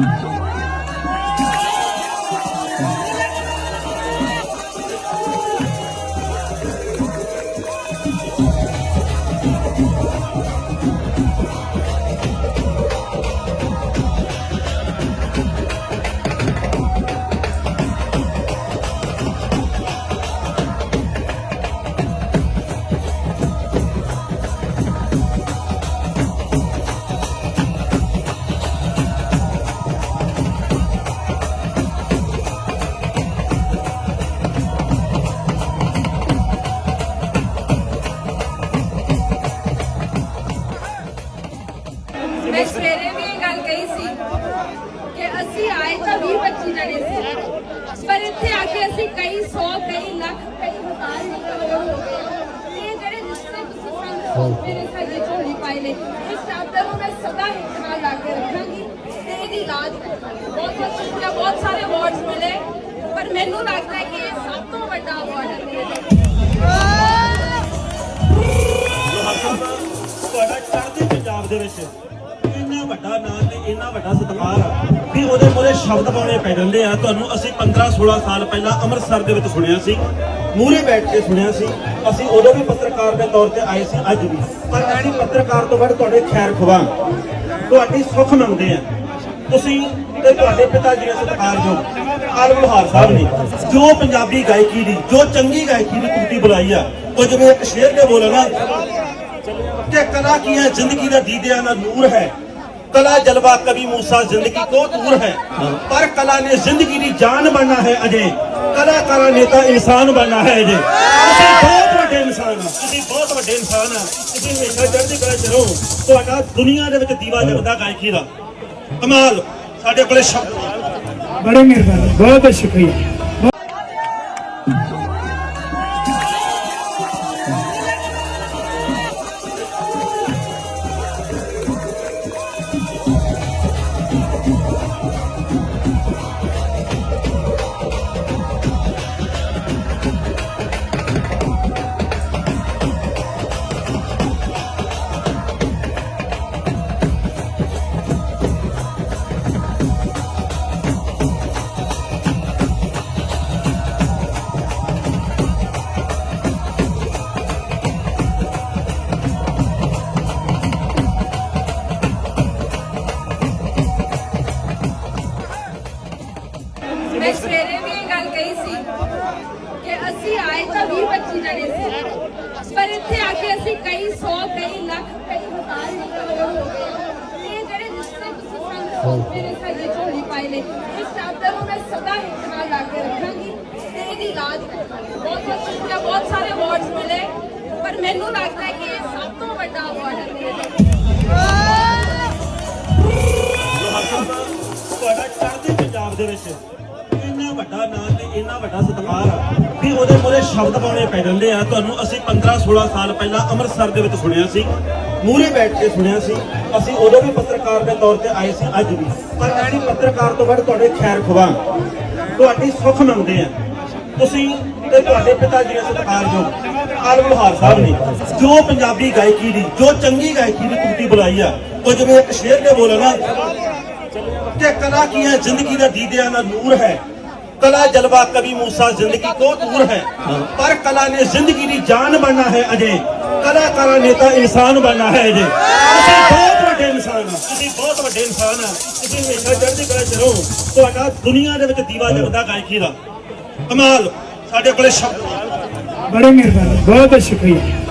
ਮੈਂ ਆਏ ਤਾਂ 20 25 ਜਣੇ ਸੀ ਪਰ ਇੱਥੇ ਆ ਕੇ ਅਸੀਂ ਕਈ 100 ਕਈ ਲੱਖ ਕਈ ਹਜ਼ਾਰ ਕਰੋੜ ਹੋ ਗਏ ਇਹ ਜਿਹੜੇ ਰਿਸ਼ਤੇ ਤੁਸੀਂ ਸਾਨੂੰ ਮੇਰੇ ਸਾਜੇ ਝੋਲੀ ਪਾਏ ਨੇ ਇਸ ਚਾਦਰ ਨੂੰ ਮੈਂ ਸਦਾ ਹਿੱਕ ਨਾਲ ਲਾ ਕੇ ਰੱਖਾਂਗੀ ਤੇ ਇਹਦੀ ਰਾਜ ਕਰਾਂਗੀ ਬਹੁਤ ਬਹੁਤ ਸ਼ੁਕਰੀਆ ਬਹੁਤ ਸਾਰੇ ਅਵਾਰਡਸ ਮਿਲੇ ਪਰ ਮੈਨੂੰ ਲੱਗਦਾ ਹੈ ਕਿ ਇਹ ਸਭ ਤੋਂ ਵੱਡਾ ਅਵਾਰਡ ਹੈ ਮੇਰੇ ਲਈ ਤੁਹਾਡਾ ਚੜ੍ਹਦੇ ਪੰਜਾਬ ਦੇ ਵਿੱਚ। ਇੰਨਾ ਵੱਡਾ ਨਾਂ ਤੇ ਇੰਨਾ ਵੱਡਾ ਸਤਿਕਾਰ ਆ ਉਹਦੇ ਮੂਹਰੇ ਸ਼ਬਦ ਪਾਉਣੇ ਪੈ ਜਾਂਦੇ ਆ। ਤੁਹਾਨੂੰ ਅਸੀਂ 15 16 ਸਾਲ ਪਹਿਲਾਂ ਅੰਮ੍ਰਿਤਸਰ ਦੇ ਵਿੱਚ ਸੁਣਿਆ ਸੀ, ਮੂਹਰੇ ਬੈਠ ਕੇ ਸੁਣਿਆ ਸੀ। ਅਸੀਂ ਉਦੋਂ ਵੀ ਪੱਤਰਕਾਰ ਦੇ ਤੌਰ ਤੇ ਆਏ ਸੀ, ਅੱਜ ਵੀ। ਪਰ ਐਣੀ ਪੱਤਰਕਾਰ ਤੋਂ ਵੱਧ ਤੁਹਾਡੇ ਖੈਰ ਖਵਾ ਤੁਹਾਡੀ ਸੁੱਖ ਮੰਗਦੇ ਆ। ਤੁਸੀਂ ਤੇ ਤੁਹਾਡੇ ਪਿਤਾ ਜੀ ਦੇ ਸਤਿਕਾਰਯੋਗ ਆਲਮ ਲੋਹਾਰ ਸਾਹਿਬ ਨੇ, ਜੋ ਪੰਜਾਬੀ ਗਾਇਕੀ ਦੀ, ਜੋ ਚੰਗੀ ਗਾਇਕੀ ਦੀ ਕੁੱਤੀ ਬੁਲਾਈ ਆ, ਉਹ ਜਿਵੇਂ ਇੱਕ ਸ਼ੇਰ ਦੇ ਬੋਲ ਨਾ ਕਿ ਕਲਾ ਕੀ ਹੈ ਜ਼ਿੰਦਗੀ ਦਾ ਦੀਦਿਆਂ ਦਾ ਨੂਰ ਹੈ। ਕਲਾ ਜਲਵਾ ਕਵੀ ਮੂਸਾ ਜ਼ਿੰਦਗੀ ਤੋਂ ਦੂਰ ਹੈ। ਪਰ ਕਲਾ ਨੇ ਜ਼ਿੰਦਗੀ ਦੀ ਜਾਨ ਬਣਨਾ ਹੈ ਅਜੇ। ਕਲਾਕਾਰਾਂ ਨੇ ਤਾਂ ਇਨਸਾਨ ਬਣਨਾ ਹੈ ਅਜੇ। ਤੁਸੀਂ ਬਹੁਤ ਵੱਡੇ ਇਨਸਾਨ ਹੋ। ਤੁਸੀਂ ਬਹੁਤ ਵੱਡੇ ਇਨਸਾਨ ਆ ਤੁਸੀਂ ਹਮੇਸ਼ਾ ਚੜ੍ਹਦੀ ਕਲਾ ਚ ਰਹੋ। ਤੁਹਾਡਾ ਦੁਨੀਆ ਦੇ ਵਿੱਚ ਦੀਵਾ ਜਗਦਾ ਗਾਇਕੀ ਦਾ। ਕਮਾਲ। ਸਾਡੇ ਕੋਲੇ ਸ਼ਬਦ ਬੜੇ ਮਿਹਰਬਾਨੀ। ਬਹੁਤ ਬਹੁਤ ਸ਼ੁਕਰੀਆ। ਤਾਂ 20 25 ਜਣੇ ਸੀ। ਪਰ ਇੱਥੇ ਆ ਕੇ ਅਸੀਂ ਕਈ 100 ਕਈ ਲੱਖ, ਕਈ ਹਜ਼ਾਰ ਕਰੋੜ ਹੋ ਗਏ। ਇਹ ਜਿਹੜੇ ਰਿਸ਼ਤੇ ਤੁਸੀਂ ਸਾਨੂੰ ਮੇਰੇ ਸਾਜੇ ਝੋਲੀ ਪਾਏ ਨੇ ਇਸ ਚਾਦਰ ਨੂੰ ਮੈਂ ਸਦਾ ਹਿੱਕ ਨਾਲ ਲਾ ਕੇ ਰੱਖਾਂਗੀ ਤੇ ਇਹਦੀ ਰਾਜ ਕਰਾਂਗੀ। ਬਹੁਤ ਬਹੁਤ ਸ਼ੁਕਰੀਆ, ਬਹੁਤ ਸਾਰੇ ਅਵਾਰਡਸ ਮਿਲੇ, ਪਰ ਮੈਨੂੰ ਲੱਗਦਾ ਹੈ ਕਿ ਇਹ ਸਭ ਤੋਂ ਵੱਡਾ ਅਵਾਰਡ ਹੈ ਮੇਰੇ ਲਈ। ਤੁਹਾਡਾ ਚੜ੍ਹਦੇ ਪੰਜਾਬ ਦੇ ਵਿੱਚ। ਇੰਨਾ ਵੱਡਾ ਨਾਂ ਤੇ ਇੰਨਾ ਵੱਡਾ ਸਤਿਕਾਰ ਆ ਵੀ ਉਹਦੇ ਮੂਹਰੇ ਸ਼ਬਦ ਪਾਉਣੇ ਪੈ ਜਾਂਦੇ ਆ। ਤੁਹਾਨੂੰ ਅਸੀਂ 15 16 ਸਾਲ ਪਹਿਲਾਂ ਅੰਮ੍ਰਿਤਸਰ ਦੇ ਵਿੱਚ ਸੁਣਿਆ ਸੀ। ਮੂਹਰੇ ਬੈਠ ਕੇ ਸੁਣਿਆ ਸੀ। ਅਸੀਂ ਉਦੋਂ ਵੀ ਪੱਤਰਕਾਰ ਦੇ ਤੌਰ ਤੇ ਆਏ ਸੀ, ਅੱਜ ਵੀ। ਪਰ ਐਣੀ ਪੱਤਰਕਾਰ ਤੋਂ ਵੱਧ ਤੁਹਾਡੇ ਖੈਰ ਖਵਾ। ਤੁਹਾਡੀ ਸੁੱਖ ਮੰਗਦੇ ਆ। ਤੁਸੀਂ ਤੇ ਤੁਹਾਡੇ ਪਿਤਾ ਜੀ ਦੇ ਸਤਿਕਾਰਯੋਗ ਆਲਮ ਲੋਹਾਰ ਸਾਹਿਬ ਨੇ, ਜੋ ਪੰਜਾਬੀ ਗਾਇਕੀ ਦੀ, ਜੋ ਚੰਗੀ ਗਾਇਕੀ ਦੀ ਕੁੱਤੀ ਬੁਲਾਈ ਆ, ਉਹ ਜਿਵੇਂ ਇੱਕ ਸ਼ੇਰ ਦੇ ਬੋਲ ਨਾ ਕਿ ਕਲਾ ਕੀ ਹੈ ਜ਼ਿੰਦਗੀ ਦਾ ਦੀਦਿਆਂ ਦਾ ਨੂਰ ਹੈ। ਕਲਾ ਜਲਵਾ ਕਵੀ موسی ਜ਼ਿੰਦਗੀ ਕੋ ਦੂਰ ਹੈ। ਪਰ ਕਲਾ ਨੇ ਜ਼ਿੰਦਗੀ ਦੀ ਜਾਨ ਬਣਨਾ ਹੈ ਅਜੇ। ਕਲਾਕਾਰਾਂ ਨੇ ਤਾਂ ਇਨਸਾਨ ਬਣਨਾ ਹੈ ਅਜੇ। ਤੁਸੀਂ ਬਹੁਤ ਵੱਡੇ ਇਨਸਾਨ ਆ ਤੁਸੀਂ ਬਹੁਤ ਵੱਡੇ ਇਨਸਾਨ ਆ ਤੁਸੀਂ ਹਮੇਸ਼ਾ ਚੜ੍ਹਦੀ ਕਲਾ ਚ ਤੁਹਾਡਾ ਦੁਨੀਆ ਦੇ ਵਿੱਚ ਦੀਵਾ ਜਗਦਾ ਗਾਇਕੀ ਦਾ। ਕਮਾਲ। ਸਾਡੇ ਕੋਲੇ ਸ਼ਬਦ ਬੜੇ ਮਿਹਰਬਾਨੀ। ਬਹੁਤ ਬਹੁਤ ਸ਼ੁਕਰੀਆ।